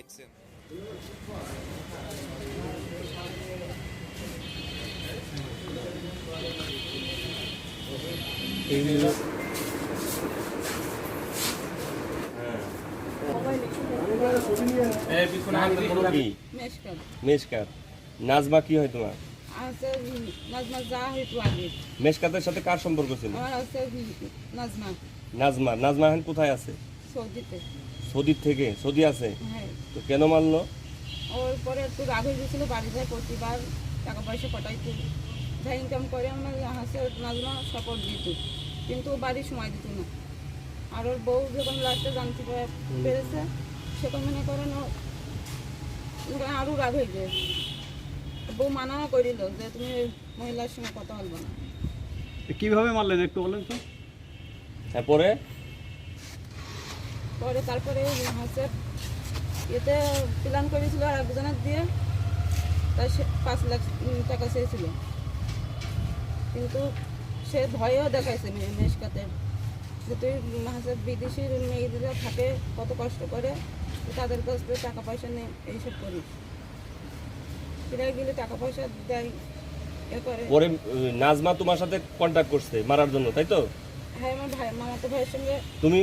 দেখছেন। নাজমা কি হয় তোমার? মেশকাতের সাথে কার সম্পর্ক ছিল? নাজমা। নাজমা। এখন কোথায় আছে? সৌদিতে। থেকে? সৌদি আছে? তো কেন মানলো ওর পরে একটু রাগ হয়ে গেছিল বাড়ি যায় প্রতিবার টাকা পয়সা পাঠাইতো যা ইনকাম করে আমার হাসে নাজমা সাপোর্ট দিত কিন্তু বাড়ি সময় দিত না। আর ওর বউ যখন লাস্টে জানতে পেরেছে সেখন মনে করেন আরও রাগ হয়ে যায়। বউ মানাও করিল যে তুমি মহিলার সঙ্গে কথা বলব না। কীভাবে মারলেন একটু বলেন তো? তারপরে? পরে তারপরে হচ্ছে এতে প্ল্যান করেছিল আর একজনের দিয়ে তাই সে পাঁচ লাখ টাকা চেয়েছিল। কিন্তু সে ভয়ও দেখাইছে মে- মেশকাতের যে তুই হচ্ছে বিদেশি মেয়েদের থাকে কত কষ্ট করে তাদের কাছ থেকে টাকা পয়সা নে এইসব করিস ফিরে গেলে টাকা পয়সা দেয় পরে নাজমা তোমার সাথে কন্ট্যাক্ট করছে মারার জন্য তাই তো? হ্যাঁ আমার ভাই মামাতো ভাইয়ের সঙ্গে তুমি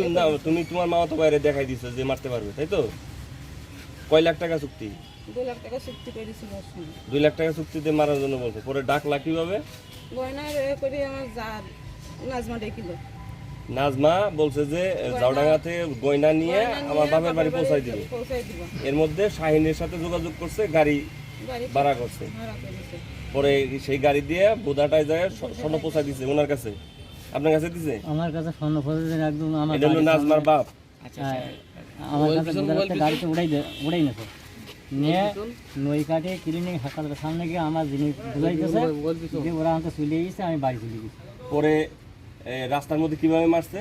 তুমি তোমার মামাতো বাইরে দেখাই দিছো যে মারতে পারবে তাই তো? কয় লাখ টাকা চুক্তি? দুই লাখ টাকা চুক্তি করেছিল ওর দুই লাখ টাকা চুক্তিতে মারার জন্য বলছে। পরে ডাকলা কীভাবে? করে আমার নাজমা ডেকিল। নাজমা বলছে যে জাউডাঙ্গা থেকে গয়না নিয়ে আমার বাপের বাড়ি পৌঁছাই দিবে। এর মধ্যে শাহিনের সাথে যোগাযোগ করছে গাড়ি ভাড়া করছে। পরে সেই গাড়ি দিয়ে বোধাটায় যায় স্বর্ণ পৌঁছাই দিছে। ওনার কাছে। আপনার কাছে দিছে? আমার কাছে স্বর্ণ ফজলের একদম আমার নাজমার বাপ। হ্যাঁ, আমার কাছে গাড়িতে উড়াই উড়াই নেছে। নিয়ে নই কাটে ক্লিনিক হাসপাতালের সামনে গিয়ে আমার জিনিস বুঝাইতেছে যে ওরা আমাকে চলে গেছে আমি বাড়ি চলে গেছি। পরে রাস্তার মধ্যে কীভাবে মারছে?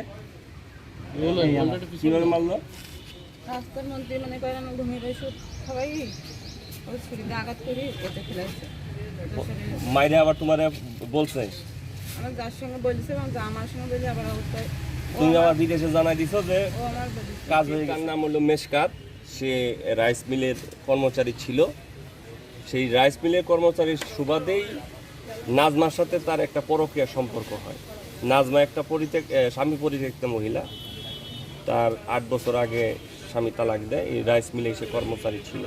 কীভাবে মারলো? রাস্তার মধ্যে মানে করেন ঘুমিয়ে আঘাত করি মাইরে আবার তোমার বলছে? আমার যার সঙ্গে বলছে এবং আমার সঙ্গে বলি আবার অবস্থায় তুমি আমার বিদেশে জানাই দিছো যে কাজ হয়ে গেছে। নাম হলো মেশকাত। সে রাইস মিলের কর্মচারী ছিল। সেই রাইস মিলের কর্মচারীর সুবাদেই নাজমার সাথে তার একটা পরকীয়া সম্পর্ক হয়। নাজমা একটা পরিত্যাগ স্বামী পরিত্যক্ত মহিলা। তার আট বছর আগে স্বামী তালাক দেয়। এই রাইস মিলে সে কর্মচারী ছিল।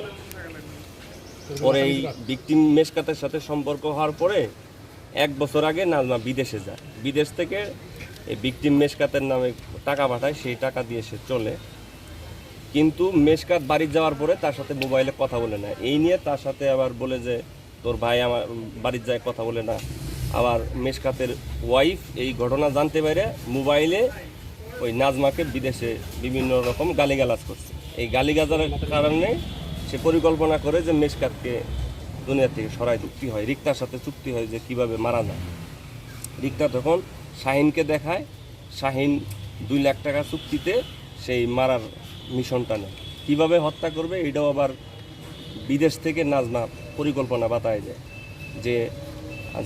পরে এই ভিকটিম মেশকাতের সাথে সম্পর্ক হওয়ার পরে এক বছর আগে নাজমা বিদেশে যায়। বিদেশ থেকে এই ভিকটিম মেশকাতের নামে টাকা পাঠায়, সেই টাকা দিয়ে সে চলে। কিন্তু মেশকাত বাড়ি যাওয়ার পরে তার সাথে মোবাইলে কথা বলে না। এই নিয়ে তার সাথে আবার বলে যে, তোর ভাই আমার বাড়ির যায় কথা বলে না। আবার মেশকাতের ওয়াইফ এই ঘটনা জানতে পারে মোবাইলে ওই নাজমাকে বিদেশে বিভিন্ন রকম গালিগালাজ করছে। এই গালিগালাজের কারণে সে পরিকল্পনা করে যে মেশকাতকে দুনিয়া থেকে সরাই চুক্তি হয়? রিক্তার সাথে চুক্তি হয় যে কীভাবে মারা যায়। রিক্তা তখন শাহিনকে দেখায়, শাহিন দুই লাখ টাকা চুক্তিতে সেই মারার মিশনটা নেয় কীভাবে হত্যা করবে, এটাও আবার বিদেশ থেকে নাজমা পরিকল্পনা বাতায় যায় যে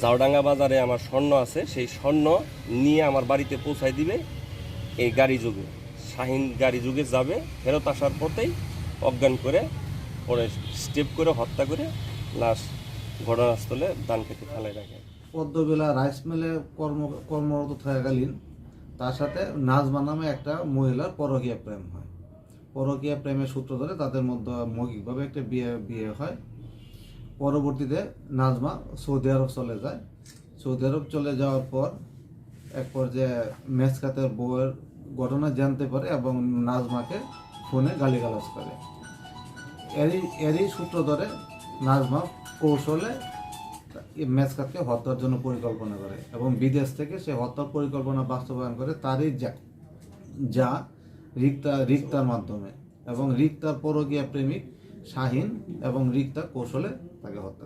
জাওডাঙ্গা বাজারে আমার স্বর্ণ আছে, সেই স্বর্ণ নিয়ে আমার বাড়িতে পৌঁছায় দিবে এই গাড়ি যুগে। শাহিন গাড়ি যুগে যাবে, ফেরত আসার পথেই অজ্ঞান করে, পরে স্টেপ করে হত্যা করে লাশ ঘটনাস্থলে দান খেতে ফেলায় রাখে। পদ্মবেলা রাইস মিলে কর্ম, কর্মরত থাকাকালীন তার সাথে নাজমা নামে একটা মহিলার পরকীয়া প্রেম হয়। পরকীয়া প্রেমের সূত্র ধরে তাদের মধ্যে মৌখিকভাবে একটা বিয়ে বিয়ে হয়। পরবর্তীতে নাজমা সৌদি আরব চলে যায়। সৌদি আরব চলে যাওয়ার পর এক পর্যায়ে মেসকাতের বউয়ের ঘটনা জানতে পারে এবং নাজমাকে ফোনে গালিগালাজ করে। এরই এরই সূত্র ধরে নাজমা কৌশলে মেসকাতকে হত্যার জন্য পরিকল্পনা করে এবং বিদেশ থেকে সে হত্যার পরিকল্পনা বাস্তবায়ন করে তারই যা রিক্তা, রিক্তার মাধ্যমে এবং রিক্তার পরকীয়া প্রেমিক শাহিন এবং রিক্তা কৌশলে তাকে হত্যা।